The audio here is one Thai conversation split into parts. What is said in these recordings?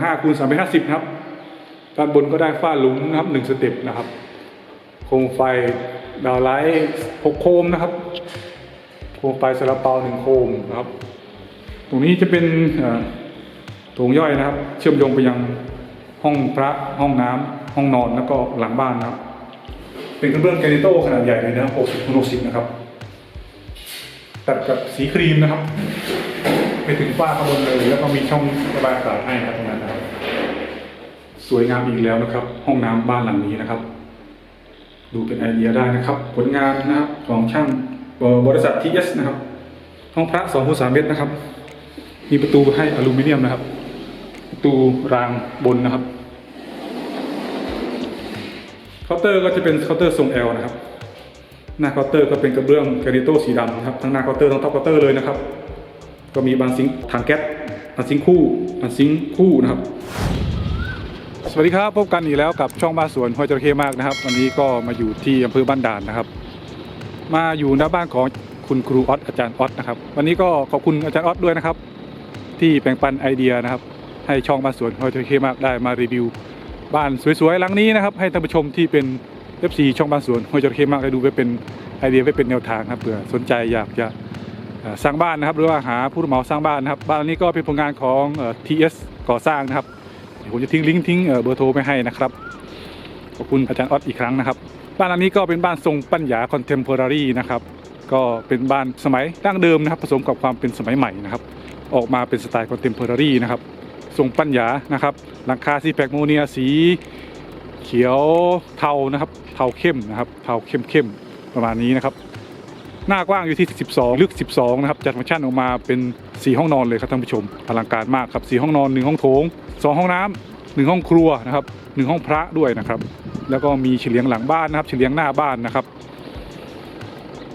ห้าคูณสามเมตรห้าสิบนะครับ ด้านบนก็ได้ฝ้าหลุมนะครับหนึ่งสเต็ปนะครับ โคมไฟดาวไลท์หกโคมนะครับ โคมไฟสลับเปาหนึ่งโคมนะครับ ตรงนี้จะเป็นเอ่อโถงย่อยนะครับ เชื่อมโยงไปยังห้องพระห้องน้ำห้องนอนแล้วก็หลังบ้านนะครับ เป็นกระเบื้องแกนิโต้ขนาดใหญ่เลยนะครับคูณ60นะครับ ตัดกับสีครีมนะครับ ไปถึงฝ้าข้างบนเลย แล้วก็มีช่องระบายอากาศให้นะครับตรงนั้นนะครับ สวยงามอีกแล้วนะครับ ห้องน้ำบ้านหลังนี้นะครับ ดูเป็นไอเดียได้นะครับ ผลงานนะครับของช่างบริษัททีเอสนะครับ ห้องพระ2คูณ3เมตรนะครับ มีประตูให้อลูมิเนียมนะครับ ประตูรางบนนะครับเคาน์เตอร์ก็จะเป็นเคาน์เตอร์ทรง L นะครับหน้าเคาน์เตอร์ก็เป็นกระเบื้องแกรนิโต้สีดำนะครับทั้งหน้าเคาน์เตอร์ทั้งท็อปเคาน์เตอร์เลยนะครับ ก็มีบานซิงค์ถังแก๊สบานซิงคู่บานซิงคู่นะครับ สวัสดีครับพบกันอีกแล้วกับช่องบ้านสวนห้วยจระเข้มากนะครับ วันนี้ก็มาอยู่ที่อำเภอบ้านด่านนะครับ มาอยู่หน้าบ้านของคุณครูออสอาจารย์ออสนะครับ วันนี้ก็ขอบคุณอาจารย์ออสด้วยนะครับ ที่แบ่งปันไอเดียนะครับ ให้ช่องบ้านสวนห้วยจระเข้มากได้มารีวิว บ้านสวยๆหลังนี้นะครับให้ท่านผู้ชมที่เป็น FC ช่องบ้านสวนห้วยจระเข้มากได้ดูไว้เป็นไอเดียไว้เป็นแนวทางครับเผื่อสนใจอยากจะ สร้างบ้านนะครับ หรือว่าหาผู้รับเหมาสร้างบ้านนะครับ บ้านนี้ก็เป็นผลงานของอ TS ก่อสร้างนะครับผมจะทิ้งลิงก์ทิ้งเบอร์โทรไปให้นะครับขอบคุณอาจารย์ออสอีกครั้งนะครับ บ้านหลังนี้ก็เป็นบ้านทรงปัญญาคอนเทม p o r a r y นะครับก็เป็นบ้านสมัยดั้งเดิมนะครับ ผสมกับความเป็นสมัยใหม่นะครับ ออกมาเป็นสไตล์คอนเทม p o r a r y นะครับทรงปัญญานะครับหลังคาซีแพคโมเนียสีเขียวเทานะครับ เทาเข้มนะครับ เทาเข้มเข้มๆประมาณนี้นะครับ หน้ากว้างอยู่ที่ 12 ลึก 12 นะครับ จัดฟังก์ชันออกมาเป็น 4 ห้องนอนเลยครับท่านผู้ชม อลังการมากครับ4ห้องนอน 1 ห้องโถง 2 ห้องน้ำ1ห้องครัวนะครับ 1 ห้องพระด้วยนะครับ แล้วก็มีเฉลียงหลังบ้านนะครับ เฉลียงหน้าบ้านนะครับ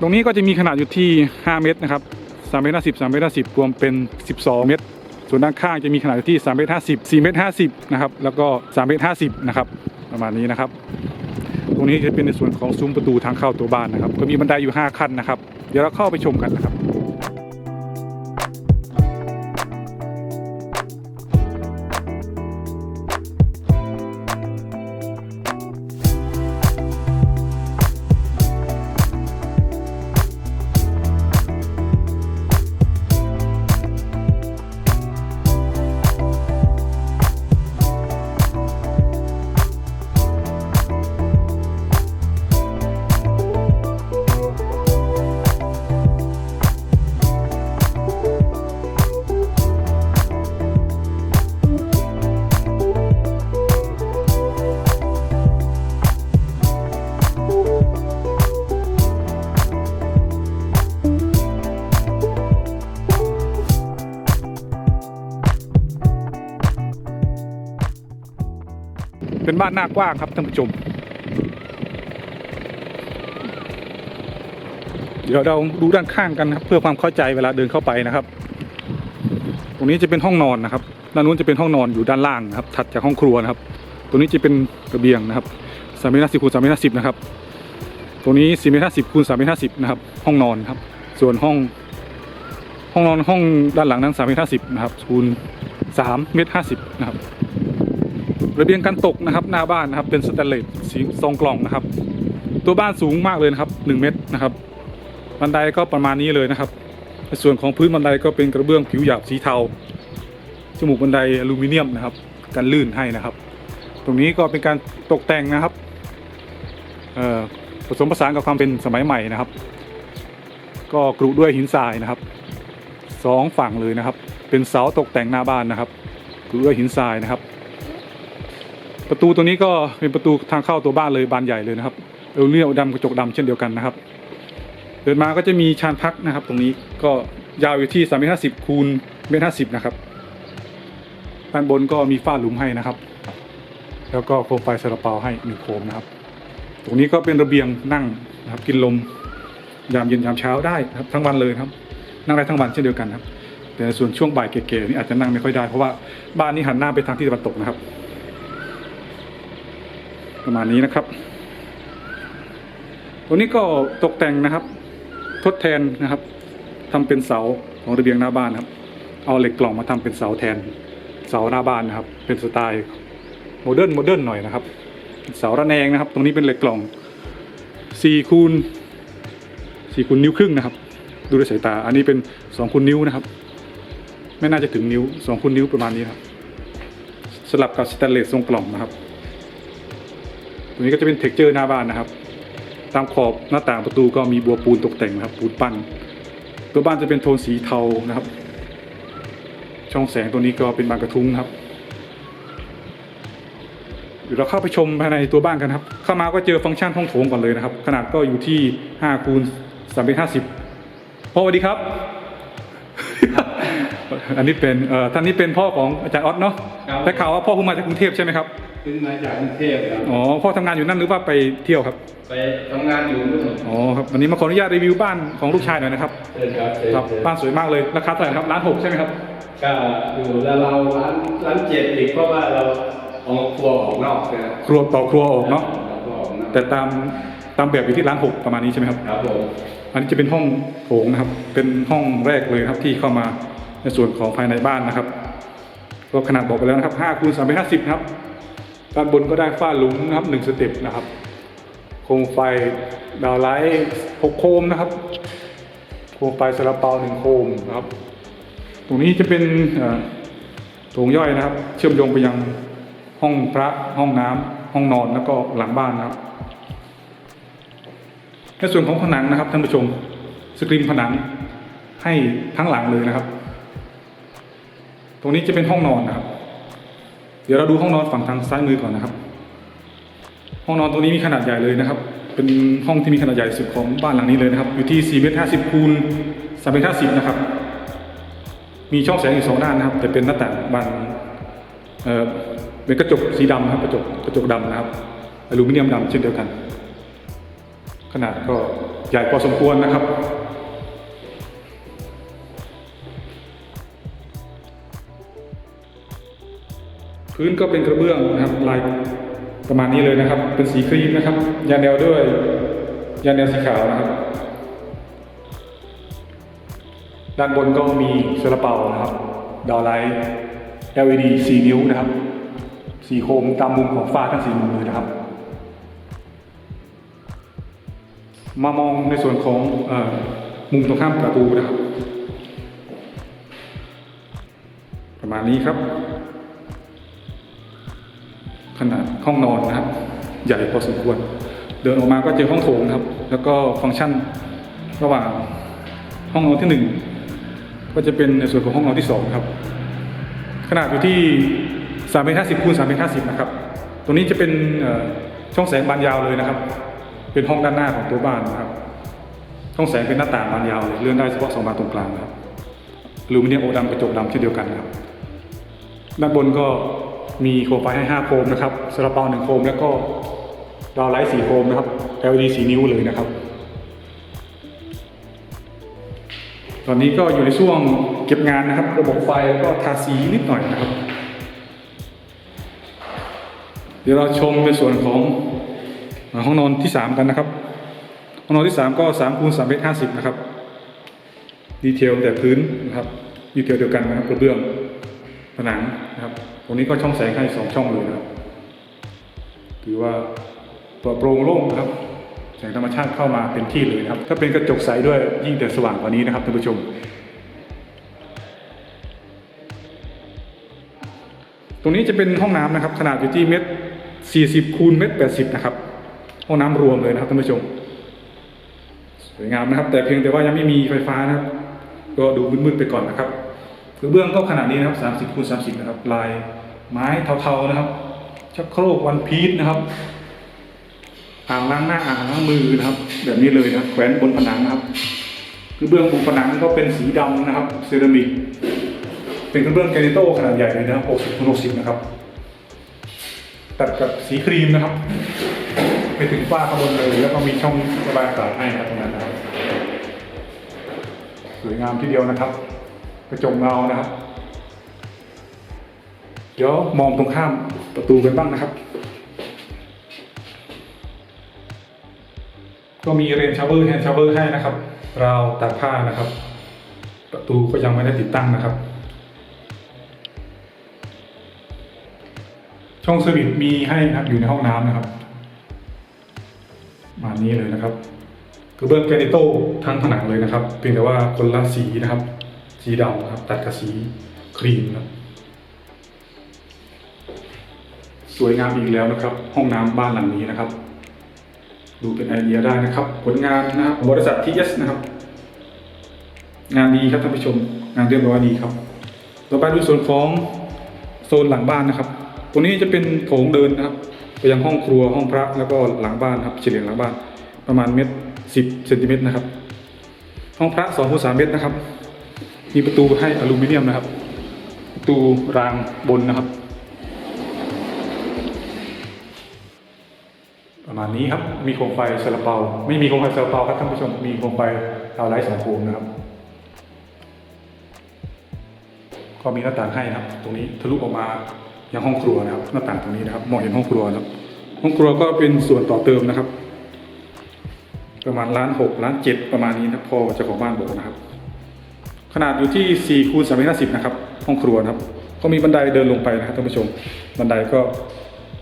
ตรงนี้ก็จะมีขนาดอยู่ที่ 5 เมตรนะครับ3เมตร50 3เมตร50รวมเป็น 12 เมตร ส่วนด้านข้างจะมีขนาดอยู่ที่3เมตร50 4เมตร50นะครับ แล้วก็3เมตร50นะครับ ประมาณนี้นะครับ ตรงนี้จะเป็นในส่วนของซุ้มประตูทางเข้าตัวบ้านนะครับ ก็มีบันไดอยู่ 5 ขั้นนะครับ เดี๋ยวเราเข้าไปชมกันนะครับ เป็นบ้านหน้ากว้างครับท่านผู้ชม เดี๋ยวเราดูด้านข้างกันนะครับ เพื่อความเข้าใจเวลาเดินเข้าไปนะครับ ตรงนี้จะเป็นห้องนอนนะครับ ด้านนู้นจะเป็นห้องนอนอยู่ด้านล่างนะครับ ถัดจากห้องครัวนะครับ ตรงนี้จะเป็นระเบียงนะครับสามเมตรห้าสิบคูณสามเมตรห้าสิบนะครับ ตรงนี้สี่เมตรห้าสิบคูณสามเมตรห้าสิบนะครับ ห้องนอนครับ ส่วนห้อง ห้องนอนห้องด้านหลังนั้นสามเมตรห้าสิบนะครับคูณสามเมตรห้าสิบนะครับ ระเบียงกันตกนะครับหน้าบ้านนะครับ เป็นสแตนเลสสีทรงกล่องนะครับ ตัวบ้านสูงมากเลยนะครับ 1 เมตรนะครับ บันไดก็ประมาณนี้เลยนะครับส่วนของพื้นบันไดก็เป็นกระเบื้องผิวหยาบสีเทาจมูกบันไดอลูมิเนียมนะครับ กันลื่นให้นะครับ ตรงนี้ก็เป็นการตกแต่งนะครับผสมผสานกับความเป็นสมัยใหม่นะครับ ก็กรุด้วยหินทรายนะครับสองฝั่งเลยนะครับ เป็นเสาตกแต่งหน้าบ้านนะครับกรุด้วยหินทรายนะครับ ประตูตัวนี้ก็เป็นประตูทางเข้าตัวบ้านเลยบานใหญ่เลยนะครับเอลเนียลดำกระจกดำเช่นเดียวกันนะครับ เดินมาก็จะมีชานพักนะครับ ตรงนี้ก็ยาวอยู่ที่3เมตรห้าสิบคูณเมตรห้าสิบนะครับด้านบนก็มีฝ้าหลุมให้นะครับ แล้วก็โคมไฟซาลาเปาให้หนึ่งโคมนะครับ ตรงนี้ก็เป็นระเบียงนั่งนะครับ กินลมยามเย็นยามเช้าได้ครับทั้งวันเลยครับ นั่งได้ทั้งวันเช่นเดียวกันครับ แต่ส่วนช่วงบ่ายเก๋ๆนี่อาจจะนั่งไม่ค่อยได้เพราะว่าบ้านนี้หันหน้าไปทางที่ตะวันตกนะครับ ประมาณนี้นะครับตรงนี้ก็ตกแต่งนะครับ ทดแทนนะครับทำเป็นเสาของระเบียงหน้าบ้านครับ เอาเหล็กกล่องมาทำเป็นเสาแทน เสาหน้าบ้านนะครับ เป็นสไตล์โมเดิร์นโมเดิร์นหน่อยนะครับ เสาระแนงนะครับ ตรงนี้เป็นเหล็กกล่อง4คูณ4คูณนิ้วครึ่งนะครับ ดูด้วยสายตา อันนี้เป็น2คูณนิ้วนะครับ ไม่น่าจะถึงนิ้ว2คูณนิ้วประมาณนี้ครับสลับกับสแตนเลสทรงกล่องนะครับ ตรงนี้ก็จะเป็นเท็กเจอร์หน้าบ้านนะครับ ตามขอบหน้าต่างประตูก็มีบัวปูนตกแต่งนะครับ ปูนปั้น ตัวบ้านจะเป็นโทนสีเทานะครับ ช่องแสงตัวนี้ก็เป็นบานกระทุ้งนะครับเดี๋ยวเราเข้าไปชมภายในตัวบ้านกันครับ เข้ามาก็เจอฟังก์ชันห้องโถงก่อนเลยนะครับ ขนาดก็อยู่ที่5คูณ3เมตร50พ่อสวัสดีครับ อันนี้เป็นเอ่อท่านนี้เป็นพ่อของอาจารย์ออสเนาะครับได้ข่าวว่าพ่อเพิ่งมาจากกรุงเทพใช่ไหมครับ ขึ้นมาจากกรุงเทพครับ อ๋อพ่อทำงานอยู่นั่นหรือว่าไปเที่ยวครับ ไปทำงานอยู่นู่นอ๋อครับวันนี้มาขออนุญาตรีวิวบ้านของลูกชายหน่อยนะครับ เชิญครับเชิญครับเชิญบ้านสวยมากเลยราคาเท่าไหร่ครับล้านหกใช่ไหมครับ ก็อยู่แล้วเราร้านร้านเจ็ดอีกเพราะว่าเราเอาครัวออกนอกนะครับครัวต่อครัวออกเนาะอครัวออกนอกแต่ตามตามแบบอยู่ที่ล้านหกประมาณนี้ใช่ไหมครับ ครับผมอันนี้จะเป็นห้องโถงนะครับ เป็นห้องแรกเลยครับที่เข้ามาในส่วนของภายในบ้านนะครับ ก็ขนาดบอกไปแล้วนะครับ5คูณ3 5 0นะครับ ด้านบนก็ได้ฝ้าหลุมนะครับ1สเต็ปนะครับ โคมไฟดาวไลท์6โคมนะครับ โคมไฟสลับเปาหนึ่งโคมนะครับ ตรงนี้จะเป็นโถงย่อยนะครับ เชื่อมโยงไปยังห้องพระห้องน้ำห้องนอนแล้วก็หลังบ้านนะครับในส่วนของผนังนะครับท่านผู้ชมสกรีนผนังให้ทั้งหลังเลยนะครับ ตรงนี้จะเป็นห้องนอนนะครับ เดี๋ยวเราดูห้องนอนฝั่งทางซ้ายมือก่อนนะครับ ห้องนอนตรงนี้มีขนาดใหญ่เลยนะครับ เป็นห้องที่มีขนาดใหญ่สุดของบ้านหลังนี้เลยนะครับ อยู่ที่4เมตร50คูณ3เมตร50นะครับ มีช่องแสงอยู่สองด้านนะครับ แต่เป็นหน้าต่างบานเอ่อเป็นกระจกสีดำนะครับกระจกกระจกดำนะครับอลูมิเนียมดำเช่นเดียวกัน ขนาดก็ใหญ่พอสมควรนะครับ พื้นก็เป็นกระเบื้องนะครับลายประมาณนี้เลยนะครับ เป็นสีครีมนะครับ ยาแนวด้วย ยาแนวสีขาวนะครับ ด้านบนก็มีเซลาเปานะครับ ดาวไลท์ LED 4 นิ้วนะครับ สีโคมตามมุมของฟ้าทั้งสี่มุมเลยนะครับมามองในส่วนของอมุมตรงข้ามประตูนะครับ ประมาณนี้ครับ ขนาดห้องนอนนะครับ ใหญ่พอสมควร เดินออกมาก็เจอห้องโถงครับ แล้วก็ฟังก์ชันระหว่างห้องนอนที่หนึ่งก็จะเป็นในส่วนของห้องนอนที่สองครับ ขนาดอยู่ที่3เมตร50คูณ3เมตร50นะครับตรงนี้จะเป็นช่องแสงบานยาวเลยนะครับ เป็นห้องด้านหน้าของตัวบ้านนะครับ ช่องแสงเป็นหน้าต่างบานยาวเลยเลื่อนได้เฉพาะสองบานตรงกลางครับลูมิเนียมโอดำกระจกดำเช่นเดียวกันครับ ด้านบนก็ มีโคมไฟให้ 5 โคมนะครับสลับเปาหนึ่งโคม แล้วก็ดาวไลท์4โคมนะครับ LED 4 นิ้วเลยนะครับ ตอนนี้ก็อยู่ในช่วงเก็บงานนะครับ ระบบไฟแล้วก็ทาสีนิดหน่อยนะครับ เดี๋ยวเราชมในส่วนของห้องนอนที่ 3 กันนะครับห้องนอนที่ 3 ก็3คูณ3เมตร50 นะครับ ดีเทลแต่พื้นนะครับดีเทลเดียวกันนะครับกระเบื้องผนังนะครับ ตรงนี้ก็ช่องแสงให้สองช่องเลยนะครับถือว่าปลอดโปร่งโล่งนะครับแสงธรรมชาติเข้ามาเต็มที่เลยครับ ถ้าเป็นกระจกใสด้วยยิ่งแต่สว่างกว่านี้นะครับท่านผู้ชม ตรงนี้จะเป็นห้องน้ำนะครับ ขนาดอยู่ที่เมตร40คูณเมตร80นะครับ ห้องน้ำรวมเลยนะครับท่านผู้ชม สวยงามนะครับ แต่เพียงแต่ว่ายังไม่มีไฟฟ้านะครับ ก็ดูมืดๆไปก่อนนะครับ กระเบื้องก็ขนาดนี้นะครับ 30คูณ30 นะครับ ลายไม้เทาๆนะครับ ชักโครกวันพีชนะครับ อ่างล้างหน้าอ่างล้างมือนะครับ แบบนี้เลยนะครับแขวนบนผนังนะครับกระเบื้องบนผนังก็เป็นสีดำนะครับ เซรามิก เป็นกระเบื้องแกนิโต้ขนาดใหญ่เลยนะครับ60คูณ60 นะครับ ตัดกับสีครีมนะครับ ไปถึงฝ้าข้างบนเลยแล้วก็มีช่องระบายอากาศให้นะครับตรงนั้นนะครับ สวยงามทีเดียวนะครับ กระจกเงานะครับ เดี๋ยวมองตรงข้ามประตูกันบ้างนะครับ ก็มีเรนชาเวอร์แฮนด์ชาเวอร์ให้นะครับ ราวตากผ้านะครับ ประตูก็ยังไม่ได้ติดตั้งนะครับ ช่องเซอร์วิสมีให้นะครับอยู่ในห้องน้ำนะครับ มานี้เลยนะครับกระเบื้องแกนิโต้ทั้งผนังเลยนะครับ เพียงแต่ว่าคนละสีนะครับ สีดำนะครับ ตัดกับสีครีมนะครับสวยงามอีกแล้วนะครับ ห้องน้ำบ้านหลังนี้นะครับ ดูเป็นไอเดียได้นะครับ ผลงานนะครับบริษัททีเอสนะครับ งานดีครับท่านผู้ชม งานเรียบร้อยดีครับ ต่อไปดูส่วนของโซนหลังบ้านนะครับตรงนี้จะเป็นโถงเดินนะครับไปยังห้องครัวห้องพระแล้วก็หลังบ้านครับเฉลี่ยหลังบ้าน ประมาณเมตรสิบเซนติเมตรนะครับ ห้องพระสองคูณสามเมตรนะครับ มีประตูให้อลูมิเนียมนะครับ ประตูรางบนนะครับ ประมาณนี้ครับ มีโคมไฟซาลาเปา ไม่มีโคมไฟซาลาเปาครับท่านผู้ชม มีโคมไฟดาวไลท์สองโคมนะครับ ก็มีหน้าต่างให้นะครับ ตรงนี้ทะลุออกมายังห้องครัวนะครับ หน้าต่างตรงนี้นะครับ มองเห็นห้องครัวนะครับ ห้องครัวก็เป็นส่วนต่อเติมนะครับ ประมาณล้านหกล้านเจ็ดประมาณนี้นะพอเจ้าของบ้านบอกนะครับ ขนาดอยู่ที่สี่คูณสามห้าสิบนะครับห้องครัวนะครับ ก็มีบันไดเดินลงไปนะครับท่านผู้ชม บันไดก็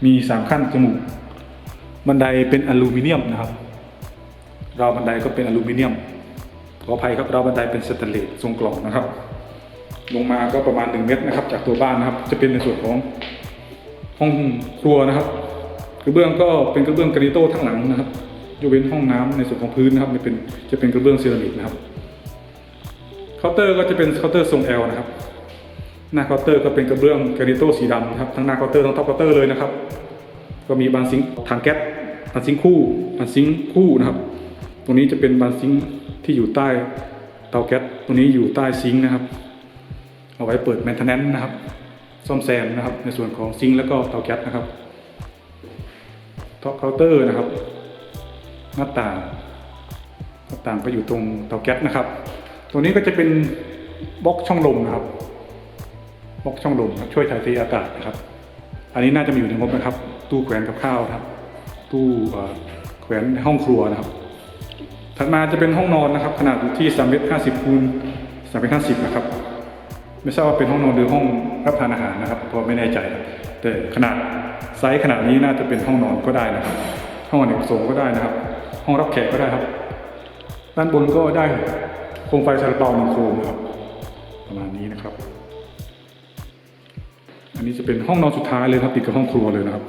มีสามขั้นจมูก บันไดเป็นอลูมิเนียมนะครับ ราวบันไดก็เป็นอลูมิเนียม ขออภัยครับราวบันไดเป็นสแตนเลสทรงกล่องนะครับ ลงมาก็ประมาณ 1 เมตรนะครับ จากตัวบ้านนะครับ จะเป็นในส่วนของห้องครัวนะครับกระเบื้องก็เป็นกระเบื้องกรานิโต้ทั้งหลังนะครับยกเว้นห้องน้ำในส่วนของพื้นนะครับจะเป็นจะเป็นกระเบื้องเซรามิกนะครับ เคาน์เตอร์ก็จะเป็นเคาน์เตอร์ทรง L นะครับ หน้าเคาน์เตอร์ก็เป็นกระเบื้องแกรนิโต้สีดำนะครับทั้งหน้าเคาน์เตอร์ทั้งท็อปเคาน์เตอร์เลยนะครับ ก็มีบานซิงค์ถังแก๊สบานซิงคู่บานซิงคู่นะครับ ตรงนี้จะเป็นบานซิงค์ที่อยู่ใต้เตาแก๊สตรงนี้อยู่ใต้ซิงค์นะครับ เอาไว้เปิดแมนเทนแนนนะครับ ซ่อมแซมนะครับ ในส่วนของซิงค์แล้วก็เตาแก๊สนะครับท็อปเคาน์เตอร์นะครับ หน้าต่างหน้าต่างก็อยู่ตรงเตาแก๊สนะครับ ตัวนี้ก็จะเป็นบล็อกช่องลมนะครับบล็อกช่องลมช่วยถ่ายเทอากาศนะครับ อันนี้น่าจะมีอยู่ในงบนะครับ ตู้แขวนกับข้าวครับ ตู้แขวนห้องครัวนะครับ ถัดมาจะเป็นห้องนอนนะครับ ขนาดอยู่ที่3เมตร50คูณ3เมตร50นะครับไม่ทราบว่าเป็นห้องนอนหรือห้องรับทานอาหารนะครับเพราะไม่แน่ใจ แต่ขนาดไซส์ขนาดนี้น่าจะเป็นห้องนอนก็ได้นะครับ ห้องอเนกประสงค์ก็ได้นะครับ ห้องรับแขกก็ได้ครับ ด้านบนก็ได้ มไฟซาลาเปาหนึ่งโคมครับ ประมาณนี้นะครับ อันนี้จะเป็นห้องนอนสุดท้ายเลยครับติดกับห้องครัวเลยนะครับ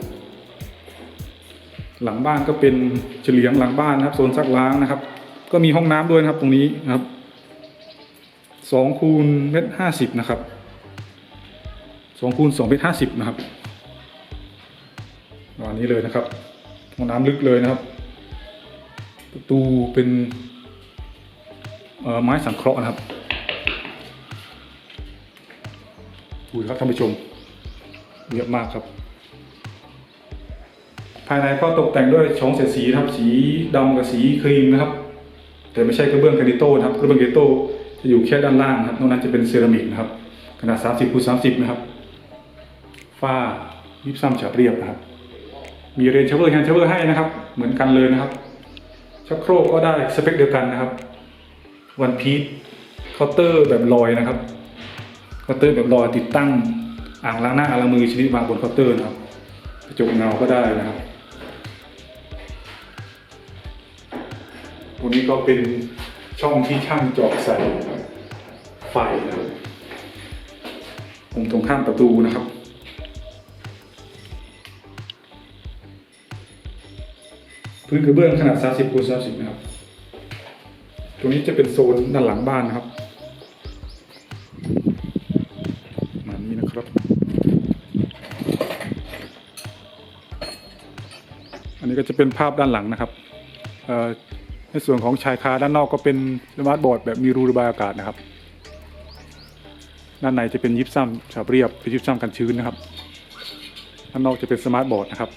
หลังบ้านก็เป็นเฉลียงหลังบ้านนะครับโซนซักล้างนะครับ ก็มีห้องน้ำด้วยนะครับตรงนี้นะครับสองคูณเมตรห้าสิบนะครับสองคูณสองเมตรห้าสิบนะครับประมาณนี้เลยนะครับห้องน้ำลึกเลยนะครับ ประตูเป็น ไม้สังเคราะห์นะครับดูครับท่านผู้ชมเยอะมากครับ ภายในก็ตกแต่งด้วยช่องเสียดสีนะครับสีดำกับสีครีมนะครับ แต่ไม่ใช่กระเบื้องกรานิโต้นะครับกระเบื้องกรานิโต้จะอยู่แค่ด้านล่างนะครับนอกนั้นจะเป็นเซรามิกนะครับ ขนาด 30คูณ30 นะครับฝ้ายิบซ้ำฉาบเรียบนะครับ มีเรนเชเวอร์แฮนด์ชเวอร์ให้นะครับ เหมือนกันเลยนะครับชักโครกก็ได้สเปคเดียวกันนะครับ วันพีทเคาน์เตอร์แบบลอยนะครับเคาน์เตอร์แบบลอยติดตั้งอ่างล้างหน้าอ่างล้างมือชนิดวางบนเคาน์เตอร์นะครับกระจกเงาก็ได้นะครับตรงนี้ก็เป็นช่องที่ช่างจาะใส่ไฟนะครับตรงตรงข้ามประตูนะครับพื้นกระเบื้องขนาด 30คูณ30 นะครับ รงนี้จะเป็นโซนด้านหลังบ้านนะครับมานี้นะครับ อันนี้ก็จะเป็นภาพด้านหลังนะครับในส่วนของชายคาด้านนอกก็เป็นสมาร์ทบอร์ดแบบมีรูระบายอากาศนะครับ ด้านในจะเป็นยิปซัมฉาบเรียบเป็นยิปซัมกันชื้นนะครับ ด้านนอกจะเป็นสมาร์ทบอร์ดนะครับ